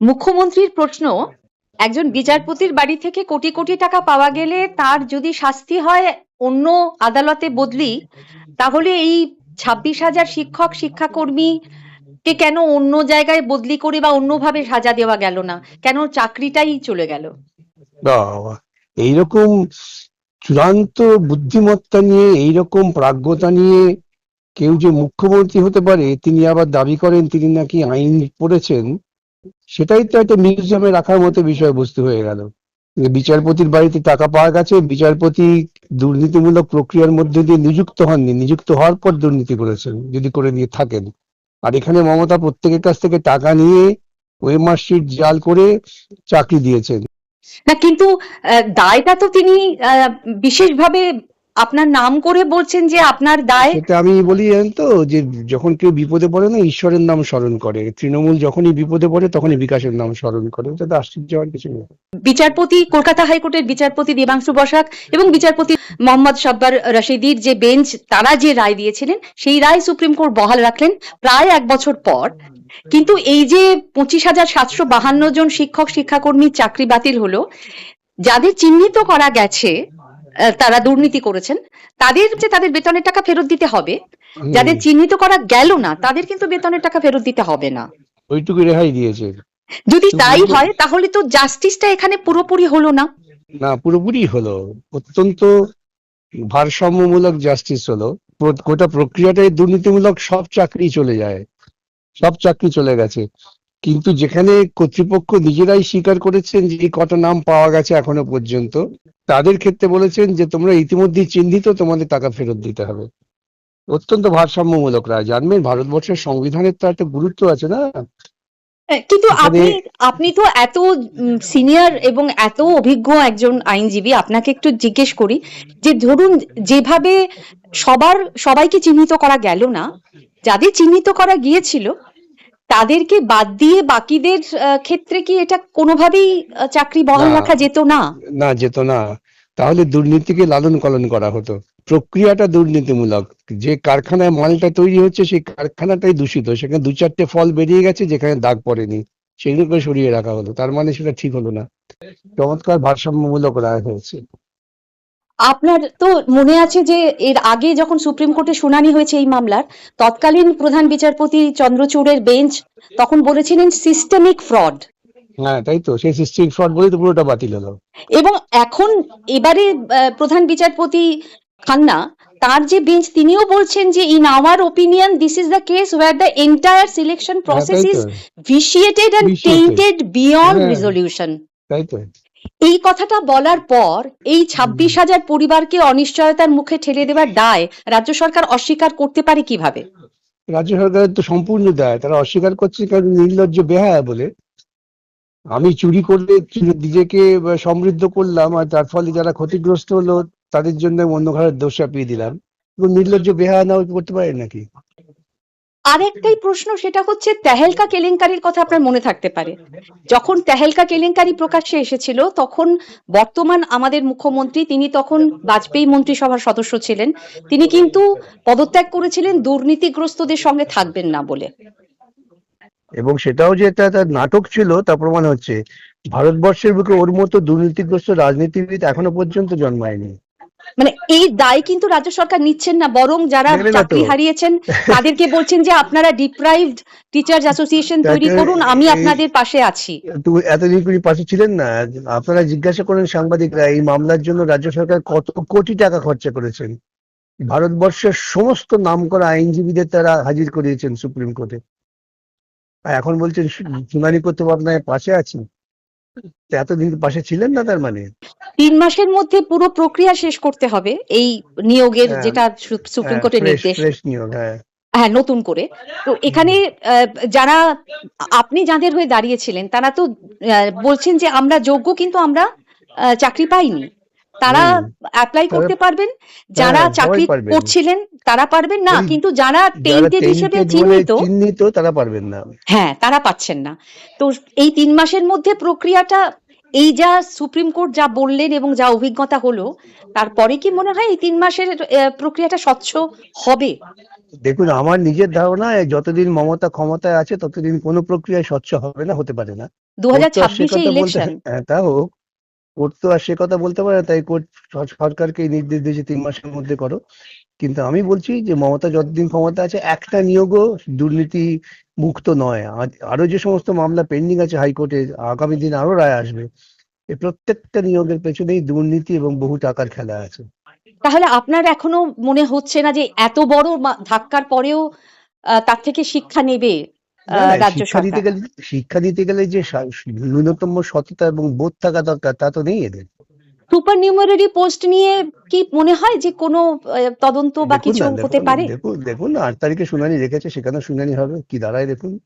মুখ্যমন্ত্রীর প্রশ্ন, একজন বিচারপতির বাড়ি থেকে কোটি কোটি টাকা পাওয়া গেলে তার যদি শাস্তি হয় অন্য আদালতে বদলি, তাহলে এই ছাব্বিশ হাজার শিক্ষক, শিক্ষাকর্মী কে কেন অন্য জায়গায় বদলি করে বা অন্যভাবে সাজা দেওয়া গেল না? কেন চাকরিটাই চলে গেল? এইরকম চূড়ান্ত বুদ্ধিমত্তা নিয়ে, এইরকম প্রাজ্ঞতা নিয়ে কেউ যে মুখ্যমন্ত্রী হতে পারে, তিনি আবার দাবি করেন তিনি নাকি আইন পড়েছেন। সেটাই তো একটা মিউজিয়ামে রাখার মতো বিষয়বস্তু হয়ে গেল। বিচারপতির বাড়িতে টাকা পাওয়া গেছে বিচারপতি দুর্নীতিমূলক প্রক্রিয়ার মধ্যে দিয়ে নিযুক্ত হননি। নিযুক্ত হওয়ার পর দুর্নীতি করেছেন যদি করে দিয়ে থাকেন। আর এখানে মমতা প্রত্যেকের কাছ থেকে টাকা নিয়ে ওয়েমার্কশিট জাল করে চাকরি দিয়েছেন। না কিন্তু আহ, দায়টা তো তিনি বিশেষভাবে আপনার নাম করে বলছেন যে আপনার দায়? সেটা আমি বলি জানেন তো যে যখন কেউ বিপদে পড়ে না ঈশ্বরের নাম স্মরণ করে। তৃণমূল যখনই বিপদে পড়ে তখনই বিকাশের নাম স্মরণ করে। ওটাতে আশ্চর্য হওয়ার কিছু নেই। বিচারপতি কলকাতা হাইকোর্টের বিচারপতি দেবাংশু বসাক এবং বিচারপতি মোহাম্মদ সাব্বার রশিদির যে বেঞ্চ তারা যে রায় দিয়েছিলেন সেই রায় সুপ্রিম কোর্ট বহাল রাখলেন প্রায় এক বছর পর। কিন্তু এই যে পঁচিশ হাজার সাতশো বাহান্ন জন শিক্ষক শিক্ষাকর্মীর চাকরি বাতিল হলো যাদের চিহ্নিত করা গেছে তারা দুর্নীতি করেছেন। তাদের যে তাদের বেতনের টাকা ফেরত দিতে হবে যাদের চিহ্নিত করা গেল না তাদের কিন্তু বেতনের টাকা ফেরত দিতে হবে না। ওইটুকু রেহাই দিয়েছে। যদি তাই হয় তাহলে তো জাস্টিসটা এখানে পুরোপুরি হলো না। না পুরোপুরি হলো। অত্যন্ত ভারসাম্যমূলক জাস্টিস হলো। গোটা প্রক্রিয়াটাই দুর্নীতিমূলক সব চাকরি চলে যায়। সব চাকরি চলে গেছে। কিন্তু যেখানে কর্তৃপক্ষ নিজেরাই স্বীকার করেছেন যে কটা নাম পাওয়া গেছে এখনও পর্যন্ত তাদের ক্ষেত্রে বলেছেন যে তোমরা ইতিমধ্যেই চিহ্নিত তোমাদের টাকা ফেরত দিতে হবে। অত্যন্ত ভারসাম্যমূলক রায়। জানবেন ভারতবর্ষের সংবিধানের তো একটা গুরুত্ব আছে না? কিন্তু আপনি আপনি তো এত সিনিয়র এবং এত অভিজ্ঞ একজন আইনজীবী আপনাকে একটু জিজ্ঞেস করি যে ধরুন যেভাবে সবার সবাইকে চিহ্নিত করা গেল না যাদের চিহ্নিত করা গিয়েছিল তাদেরকে বাদ দিয়ে বাকিদের ক্ষেত্রে কি এটা কোনোভাবেই চাকরি বহাল রাখা যেত না? না যেত না। তাহলে দুর্নীতিকে লালন পালন করা হতো। প্রক্রিয়াটা দুর্নীতিমূলক। যে কারখানায় মালটা তৈরি হচ্ছে, সেই কারখানাটাই দূষিত। সেখানে দু চারটে ফল বেরিয়ে গেছে, যেখানে দাগ পড়েনি। সেগুলোকে সরিয়ে রাখা হলো তার মানে সেটা ঠিক হলো না। চমৎকার ভারসাম্যমূলক রায় হয়েছে। আপনার তো মনে আছে যে এর আগে যখন সুপ্রিম কোর্টে শুনানি হয়েছে এই মামলার, তৎকালীন প্রধান বিচারপতি চন্দ্রচূড়ের বেঞ্চ তখন বলেছিলেন সিস্টেমিক ফ্রড হ্যাঁ তাই তো। সেই সিস্টেম ফ্রড বলেই তো পুরোটা বাতিল হলো। এবং এখন এবারে প্রধান বিচারপতি খান্না তার যে বেঞ্চ তিনিও বলছেন যে in our opinion this is the case where the entire selection process is তো। Vitiated and. Tainted beyond. Resolution তাই তো। এই কথাটা বলার পর এই ছাব্বিশ হাজার পরিবারকে অনিশ্চয়তার মুখে ঠেলে দেওয়ার দায় রাজ্য সরকার অস্বীকার করতে পারে কীভাবে? রাজ্য সরকারের তো সম্পূর্ণ দায়। তারা অস্বীকার করছে কারণ নির্লজ্জ বেহায়া বলে। আমি চুরি করলে নিজেকে সমৃদ্ধ করলাম আর তার ফলে যারা ক্ষতিগ্রস্ত হলো তাদের জন্য অন্য ঘরের দোষ চাপিয়ে দিলাম। নির্লজ্জ বেহায়া না করতে পারে নাকি? আরেকটাই প্রশ্ন, সেটা হচ্ছে তেহেলকা কেলেঙ্কারির কথা আপনার মনে থাকতে পারে। যখন তেহেলকা কেলেঙ্কারি প্রকাশ্যে এসেছিল, তখন বর্তমান আমাদের মুখ্যমন্ত্রী, তিনি তখন বাজপেয়ী মন্ত্রিসভার সদস্য ছিলেন। তিনি কিন্তু পদত্যাগ করেছিলেন, দুর্নীতিগ্রস্তদের সঙ্গে থাকবেন না বলে। এবং সেটাও যে একটা একটা নাটক ছিল তা প্রমাণ হচ্ছে ভারতবর্ষের বুকে ওর মতো দুর্নীতিগ্রস্ত রাজনীতিবিদ এখনও পর্যন্ত জন্মায়নি। মানে এই দায় কিন্তু রাজ্য সরকার নিচ্ছেন না বরং যারা। চাকরি হারিয়েছেন তাদেরকে বলছেন যে আপনারা ডিপ্রাইভড টিচার্স অ্যাসোসিয়েশন তৈরি করুন আমি আপনাদের পাশে আছি। এতদিন করে পাশে ছিলেন না? আপনারা জিজ্ঞাসা করেন সাংবাদিকরা এই মামলার জন্য রাজ্য সরকার কত কোটি টাকা খরচা করেছেন? ভারতবর্ষের সমস্ত নামকরা আইনজীবীদের তারা হাজির করিয়েছেন সুপ্রিম কোর্টে। এখন বলছেন শুনানি করতে আপনার পাশে আছি। এতদিন পাশে ছিলেন না তার মানে? তিন মাসের মধ্যে পুরো প্রক্রিয়া শেষ করতে হবে এই নিয়োগের হ্যাঁ। যেটা সুপ্রিম কোর্টের নির্দেশ। নিয়োগ হ্যাঁ। হ্যাঁ নতুন করে। তো এখানে যারা আপনি যাদের হয়ে দাঁড়িয়েছিলেন তারা তো বলছেন যে আমরা যোগ্য কিন্তু আমরা চাকরি পাইনি। তারা অ্যাপ্লাই করতে পারবেন যারা হ্যাঁ, চাকরি করছিলেন তারা পারবেন না কিন্তু যারা টেন্টেড হিসেবে চিহ্নিত চিহ্নিত তারা পারবেন না। হ্যাঁ তারা পাচ্ছেন না। তো এই তিন মাসের মধ্যে প্রক্রিয়াটা এই যা সুপ্রিম কোর্ট যা বললেন এবং যা অভিজ্ঞতা হলো তারপরে কি মনে হয় এই তিন মাসের প্রক্রিয়াটা স্বচ্ছ হবে? দেখুন আমার নিজের ধারণা যতদিন মমতা ক্ষমতায় আছে ততদিন কোনো প্রক্রিয়া স্বচ্ছ হবে না হতে পারে না। দু হাজার ছাব্বিশে ইলেকশন হ্যাঁ, তা হোক। কোর্ট তো আর সে কথা বলতে পারে তাই কোর্ট সরকারকে নির্দেশ দিয়েছে, তিন মাসের মধ্যে করো। কিন্তু আমি বলছি যে মমতা যতদিন ক্ষমতা আছে, একটা নিয়োগও দুর্নীতি মুক্ত নয়। আরও যে সমস্ত মামলা পেন্ডিং আছে হাইকোর্টে, আগামী দিন আরও রায় আসবে। এই প্রত্যেকটা নিয়োগের পেছনেই দুর্নীতি এবং বহু টাকার খেলা আছে। তাহলে আপনার এখনও মনে হচ্ছে না যে এত বড় ধাক্কার পরেও তার থেকে শিক্ষা নেবে রাজ্য শিক্ষা দিতে গেলে শিক্ষা দিতে গেলে যে ন্যূনতম সততা এবং বোধ থাকা দরকার তা তো নেই এদের। সুপার নিউমারি পোস্ট নিয়ে কি মনে হয় যে কোনো তদন্ত বা কিছু হতে পারে? দেখুন দেখুন আট তারিখে শুনানি রেখেছে সেখানে শুনানি হবে। কি দাঁড়ায় দেখুন।